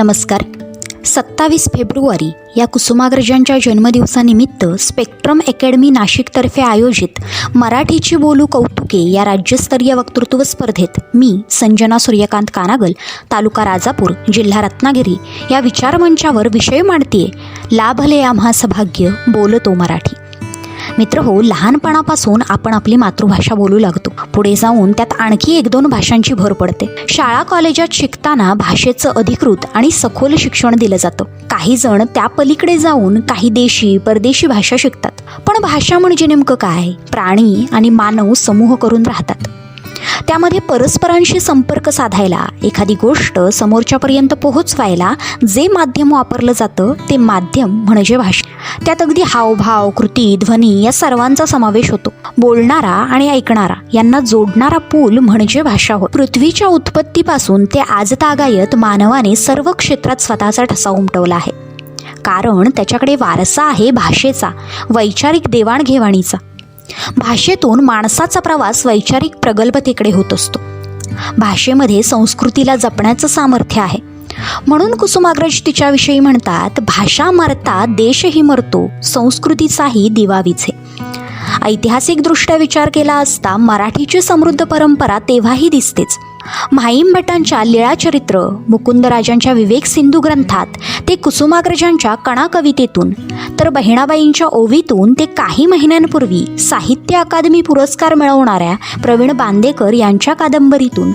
नमस्कार. सत्तावीस फेब्रुवारी या कुसुमाग्रजांच्या जन्मदिवसानिमित्त स्पेक्ट्रम अकॅडमी नाशिकतर्फे आयोजित मराठीची बोलू कौतुके या राज्यस्तरीय वक्तृत्व स्पर्धेत मी संजना सूर्यकांत कानागल तालुका राजापूर जिल्हा रत्नागिरी या विचारमंचावर विषय मांडतीये. लाभले आम्हा सभाग्य बोलतो मराठी. मित्र हो लहानपणापासून आपण आपली मातृभाषा बोलू लागतो. पुढे जाऊन त्यात आणखी एक दोन भाषांची भर पडते. शाळा कॉलेजात शिकताना भाषेचं अधिकृत आणि सखोल शिक्षण दिलं जातं. काही जण त्या पलीकडे जाऊन काही देशी परदेशी भाषा शिकतात. पण भाषा म्हणजे नेमकं काय? प्राणी आणि मानव समूह करून राहतात. त्यामध्ये परस्परांशी संपर्क साधायला एखादी गोष्ट समोरच्यापर्यंत पोहोचवायला जे माध्यम वापरलं जातं ते माध्यम म्हणजे भाषा. त्यात अगदी हावभाव कृती ध्वनी या सर्वांचा समावेश होतो. बोलणारा आणि ऐकणारा यांना जोडणारा पूल म्हणजे भाषा होय. पृथ्वीच्या उत्पत्तीपासून ते आजतागायत मानवाने सर्व क्षेत्रात स्वतःचा ठसा उमटवला आहे. कारण त्याच्याकडे वारसा आहे भाषेचा वैचारिक देवाणघेवाणीचा. भाषेतून माणसाचा प्रवास वैचारिक प्रगल्भतेकडे होत असतो. भाषेमध्ये संस्कृतीला जपण्याचं सामर्थ्य आहे. म्हणून कुसुमाग्रज तिच्याविषयी म्हणतात भाषा मरता देशही मरतो संस्कृतीचाही दिवा विझे ऐतिहासिकदृष्ट्या विचार केला असता मराठीची समृद्ध परंपरा तेव्हाही दिसतेच. म्हाईम भटांच्या लीळाचरित्र मुकुंदराजांच्या विवेक सिंधू ग्रंथात ते कुसुमाग्रजांच्या कणा कवितेतून तर बहिणाबाईंच्या ओवीतून ते काही महिन्यांपूर्वी साहित्य अकादमी पुरस्कार मिळवणाऱ्या प्रवीण बांदेकर यांच्या कादंबरीतून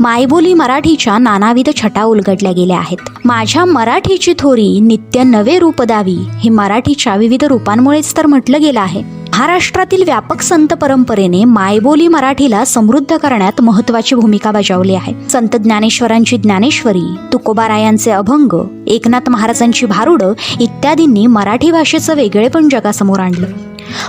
मायबोली मराठीच्या नानाविध छटा उलगडल्या गेल्या आहेत. माझ्या मराठीची थोरी नित्य नवे रूप दावी हे मराठीच्या विविध रूपांमुळेच तर म्हटलं गेलं आहे. महाराष्ट्रातील व्यापक संत परंपरेने मायबोली मराठीला समृद्ध करण्यात महत्वाची भूमिका बजावली आहे. संत ज्ञानेश्वरांची ज्ञानेश्वरी तुकोबारायांचे अभंग एकनाथ महाराजांची भारुडं इत्यादींनी मराठी भाषेचं वेगळेपण जगासमोर आणलं.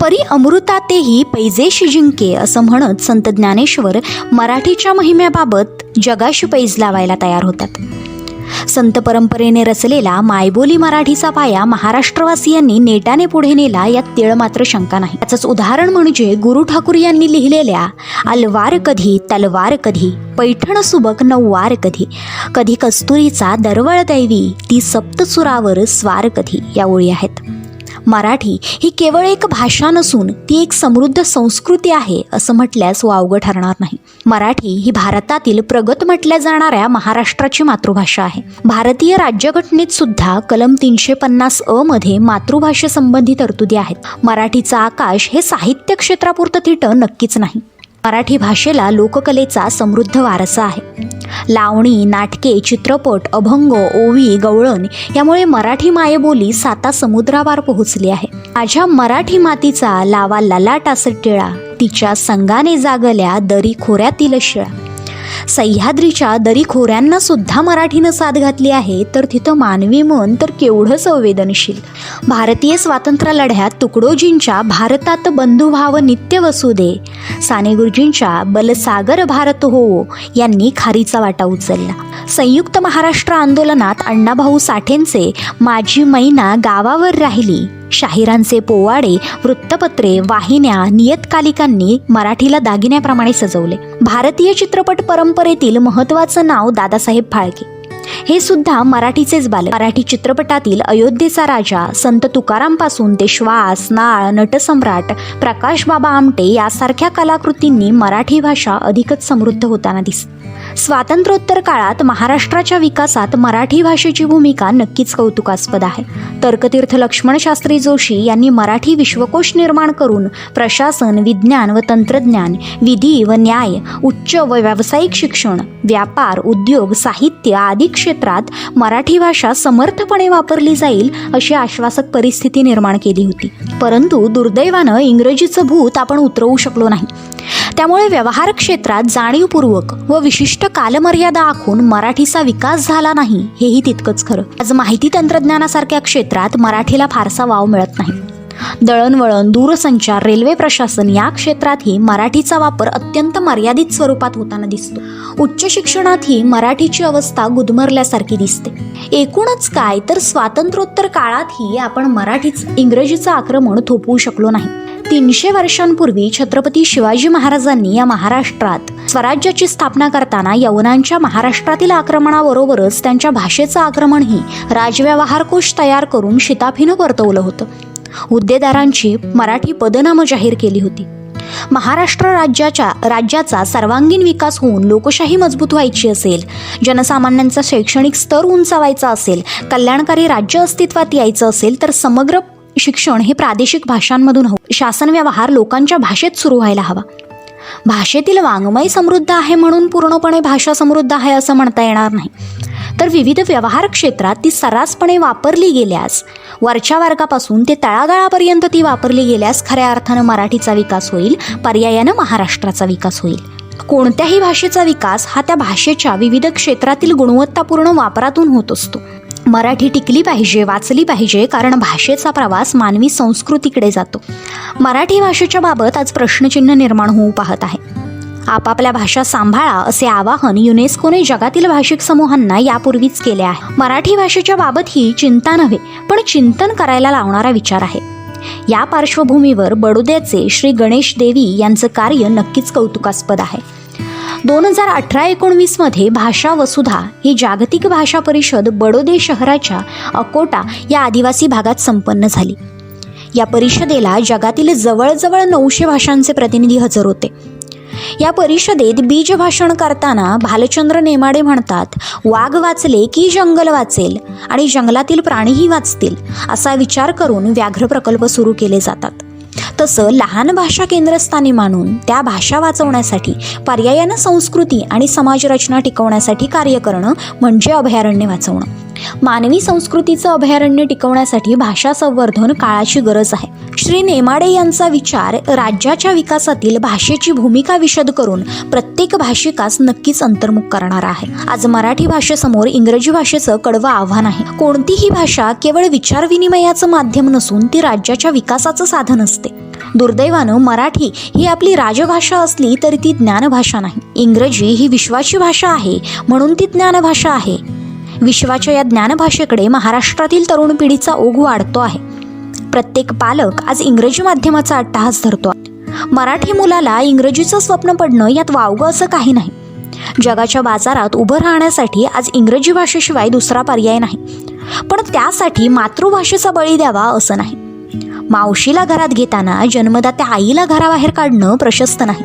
परी अमृतातेही पैजेशी जिंके असं म्हणत संत ज्ञानेश्वर मराठीच्या महिम्याबाबत जगाशी पैज लावायला तयार होतात. संत परंपरेने रचलेला मायबोली मराठीचा पाया महाराष्ट्रवासियांनी नेटाने पुढे नेला यात तिळ मात्र शंका नाही. याचंच उदाहरण म्हणजे गुरु ठाकूर यांनी लिहिलेल्या अलवार कधी तलवार कधी पैठण सुबक नऊवार कधी कधी कस्तुरीचा दरवळ दैवी ती सप्तसुरावर स्वार कधी या ओळी आहेत. मराठी ही केवळ एक भाषा नसून ती एक समृद्ध संस्कृती आहे असं म्हटल्यास वावगं ठरणार नाही. मराठी ही भारतातील प्रगत म्हटल्या जाणाऱ्या महाराष्ट्राची मातृभाषा आहे. भारतीय राज्यघटनेत सुद्धा कलम तीनशे पन्नास अ मध्ये मातृभाषेसंबंधी तरतुदी आहेत. मराठीचं आकाश हे साहित्य क्षेत्रापुरतं तिटं नक्कीच नाही. मराठी भाषेला लोककलेचा समृद्ध वारसा आहे. लावणी नाटके चित्रपट अभंग ओवी गवळण यामुळे मराठी मायबोली साता समुद्रावर पोहोचली आहे. माझ्या मराठी मातीचा लावा ललाटास टिळा तिच्या संगाने जागल्या दरी खोऱ्यातील शिळा सह्याद्रीच्या दरी खोऱ्यांना सुद्धा मराठीनं साथ घातली आहे तर तिथं मानवी मन तर केवढं संवेदनशील. भारतीय स्वातंत्र्य लढ्यात तुकडोजींच्या भारतात बंधुभाव नित्य वसुदे साने गुरुजींच्या बलसागर भारत हो यांनी खारीचा वाटा उचलला. संयुक्त महाराष्ट्र आंदोलनात अण्णाभाऊ साठेंचे माझी मैना गावावर राहिली. शाहिरांचे पोवाडे वृत्तपत्रे वाहिन्या नियतकालिकांनी मराठीला दागिन्याप्रमाणे सजवले. भारतीय चित्रपट परंपरेतील महत्त्वाचं नाव दादासाहेब फाळके. हे सुद्धा मराठीचेच बालक. मराठी चित्रपटातील अयोध्येचा राजा संत तुकारामपासून ते श्वास नाळ नटसम्राट प्रकाश बाबा आमटे यासारख्या कलाकृतींनी मराठी भाषा अधिकच समृद्ध होताना दिसते. स्वातंत्र्योत्तर काळात महाराष्ट्राच्या विकासात मराठी भाषेची भूमिका नक्कीच कौतुकास्पद आहे. तर्कतीर्थ लक्ष्मण शास्त्री जोशी यांनी मराठी विश्वकोश निर्माण करून प्रशासन विज्ञान व तंत्रज्ञान विधी व न्याय उच्च व व्यावसायिक शिक्षण व्यापार उद्योग साहित्य आदी क्षेत्रात मराठी भाषा समर्थपणे वापरली जाईल अशी आश्वासक परिस्थिती निर्माण केली होती. परंतु दुर्दैवानं इंग्रजीचं भूत आपण उतरवू शकलो नाही. त्यामुळे व्यवहार क्षेत्रात जाणीवपूर्वक व विशिष्ट कालमर्यादा आखून मराठीचा विकास झाला नाही हेही तितकंच खरं. आज माहिती तंत्रज्ञानासारख्या क्षेत्रात मराठीला फारसा वाव मिळत नाही. दळणवळण दूरसंचार रेल्वे प्रशासन या क्षेत्रातही मराठीचा वापर अत्यंत मर्यादित स्वरूपात होताना दिसतो. उच्च शिक्षणातही मराठीची अवस्था गुदमरल्यासारखी दिसते. एकूणच काय तर स्वातंत्र्योत्तर काळातही आपण मराठीच इंग्रजीचं आक्रमण थोपवू शकलो नाही. तीनशे वर्षांपूर्वी छत्रपती शिवाजी महाराजांनी या महाराष्ट्रात स्वराज्याची स्थापना करताना यवनांच्या महाराष्ट्रातील आक्रमणाबरोबरच त्यांच्या भाषेचं आक्रमणही राजव्यवहार कोश तयार करून शिताफीनं परतवलं होतं. हुद्देदारांची मराठी पदनामं जाहीर केली होती. महाराष्ट्र राज्याच्या राज्याचा सर्वांगीण विकास होऊन लोकशाही मजबूत व्हायची असेल जनसामान्यांचा शैक्षणिक स्तर उंचावायचा असेल कल्याणकारी राज्य अस्तित्वात यायचं असेल तर समग्र शिक्षण हे प्रादेशिक भाषांमधून हवं. शासन व्यवहार लोकांच्या भाषेत सुरू व्हायला हवा. भाषेतील वाङ्मय समृद्ध आहे म्हणून पूर्णपणे भाषा समृद्ध आहे असं म्हणता येणार नाही. तर विविध व्यवहार क्षेत्रात ती सर्रासपणे वापरली गेल्यास वरच्या वर्गापासून ते तळागाळापर्यंत ती वापरली गेल्यास खऱ्या अर्थानं मराठीचा विकास होईल पर्यायानं महाराष्ट्राचा विकास होईल. कोणत्याही भाषेचा विकास हा त्या भाषेच्या विविध क्षेत्रातील गुणवत्तापूर्ण वापरातून होत असतो. मराठी टिकली पाहिजे वाचली पाहिजे कारण भाषेचा प्रवास मानवी संस्कृतीकडे जातो. मराठी भाषेच्या बाबत आज प्रश्नचिन्ह निर्माण होऊ पाहत आहे. आपापल्या भाषा सांभाळा असे आवाहन युनेस्कोने जगातील भाषिक समूहांना यापूर्वीच केले आहे. मराठी भाषेच्या बाबत ही चिंता नव्हे पण चिंतन करायला लावणारा विचार आहे. या पार्श्वभूमीवर बडोद्याचे श्री गणेश देवी यांचं कार्य नक्कीच कौतुकास्पद आहे. दोन हजार अठरा एकोणवीसमध्ये भाषा वसुधा ही जागतिक भाषा परिषद बडोदे शहराच्या अकोटा या आदिवासी भागात संपन्न झाली. या परिषदेला जगातील जवळजवळ नऊशे भाषांचे प्रतिनिधी हजर होते. या परिषदेत बीज भाषण करताना भालचंद्र नेमाडे म्हणतात वाघ वाचले की जंगल वाचेल आणि जंगलातील प्राणीही वाचतील असा विचार करून व्याघ्र प्रकल्प सुरू केले जातात. तसं लहान भाषा केंद्रस्थानी मानून त्या भाषा वाचवण्यासाठी पर्यायानं संस्कृती आणि समाजरचना टिकवण्यासाठी कार्य करणं म्हणजे अभयारण्य वाचवणं. मानवी संस्कृतीचं अभयारण्य टिकवण्यासाठी भाषा संवर्धन काळाची गरज आहे. श्री नेमाडे यांचा विचार राज्याच्या विकासातील भाषेची भूमिका विशद करून प्रत्येक भाषिकास नक्कीच अंतर्मुख करणारा आहे. आज मराठी भाषेसमोर इंग्रजी भाषेचं कडवं आव्हान आहे. कोणतीही भाषा केवळ विचारविनिमयाचं माध्यम नसून ती राज्याच्या विकासाचं साधन असते. दुर्दैवानं मराठी ही आपली राजभाषा असली तरी ती ज्ञानभाषा नाही. इंग्रजी ही विश्वाची भाषा आहे म्हणून ती ज्ञानभाषा आहे. विश्वाच्या या ज्ञानभाषेकडे महाराष्ट्रातील तरुण पिढीचा ओघ वाढतो आहे. प्रत्येक पालक आज इंग्रजी माध्यमाचा अट्टहास धरतो मराठी मुलाला इंग्रजीचं स्वप्न पडणं यात वावगं असं काही नाही. जगाच्या बाजारात उभं राहण्यासाठी आज इंग्रजी भाषेशिवाय दुसरा पर्याय नाही. पण त्यासाठी मातृभाषेचा बळी द्यावा असं नाही. मावशीला घरात घेताना जन्मदात्या आईला घराबाहेर काढणं प्रशस्त नाही.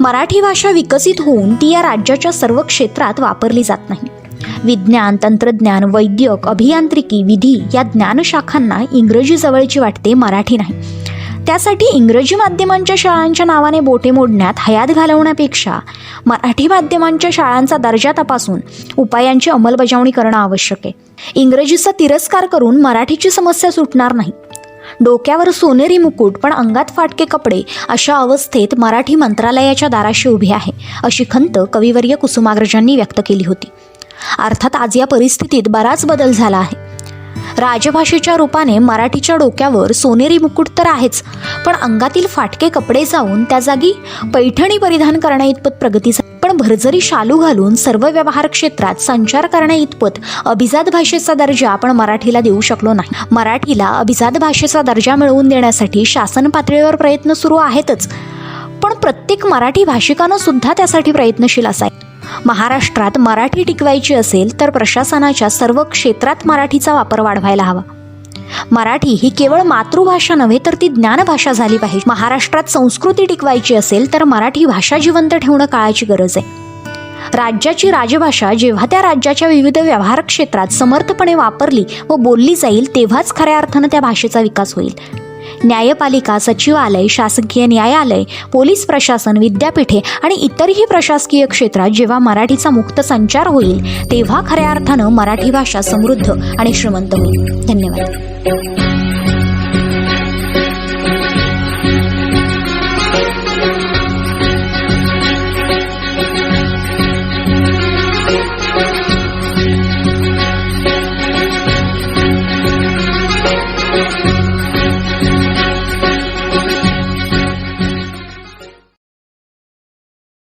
मराठी भाषा विकसित होऊन ती या राज्याच्या सर्व क्षेत्रात वापरली जात नाही. विज्ञान तंत्रज्ञान वैद्यक अभियांत्रिकी विधी या ज्ञानशाखांना इंग्रजी जवळची वाटते मराठी नाही. त्यासाठी इंग्रजी माध्यमांच्या शाळांच्या नावाने बोटे मोडण्यात हयात घालवण्यापेक्षा मराठी माध्यमांच्या शाळांचा दर्जा तपासून उपायांची अंमलबजावणी करणं आवश्यक आहे. इंग्रजीचा तिरस्कार करून मराठीची समस्या सुटणार नाही. डोक्यावर सोनेरी मुकुट पण अंगात फाटके कपडे अशा अवस्थेत मराठी मंत्रालयाच्या दाराशी उभी आहे अशी खंत कविवर्य कुसुमाग्रजांनी व्यक्त केली होती. अर्थात आज या परिस्थितीत बराच बदल झाला आहे. राजभाषेच्या रूपाने मराठीच्या डोक्यावर सोनेरी मुकुट तर आहेच पण अंगातील फाटके कपडे जाऊन त्या जागी पैठणी परिधान करण्या इतपत प्रगती झाली पण भरजरी शालू घालून सर्व व्यवहार क्षेत्रात संचार करण्या इतपत अभिजात भाषेचा दर्जा आपण मराठीला देऊ शकलो नाही. मराठीला अभिजात भाषेचा दर्जा मिळवून देण्यासाठी शासन पातळीवर प्रयत्न सुरू आहेतच पण प्रत्येक मराठी भाषिकानं सुद्धा त्यासाठी प्रयत्नशील असाय महाराष्ट्रात मराठी टिकवायची असेल तर प्रशासनाच्या सर्व क्षेत्रात मराठीचा वापर वाढवायला हवा. मराठी ही केवळ मातृभाषा नव्हे तर ती ज्ञानभाषा झाली पाहिजे. महाराष्ट्रात संस्कृती टिकवायची असेल तर मराठी भाषा जिवंत ठेवणं काळाची गरज आहे. राज्याची राजभाषा जेव्हा त्या राज्याच्या विविध व्यवहार क्षेत्रात समर्थपणे वापरली व बोलली जाईल तेव्हाच खऱ्या अर्थानं त्या भाषेचा विकास होईल. न्यायपालिका सचिवालय शासकीय न्यायालय पोलीस प्रशासन विद्यापीठे आणि इतरही प्रशासकीय क्षेत्रात जेव्हा मराठीचा मुक्त संचार होईल तेव्हा खऱ्या अर्थानं मराठी भाषा समृद्ध आणि श्रीमंत होईल. धन्यवाद.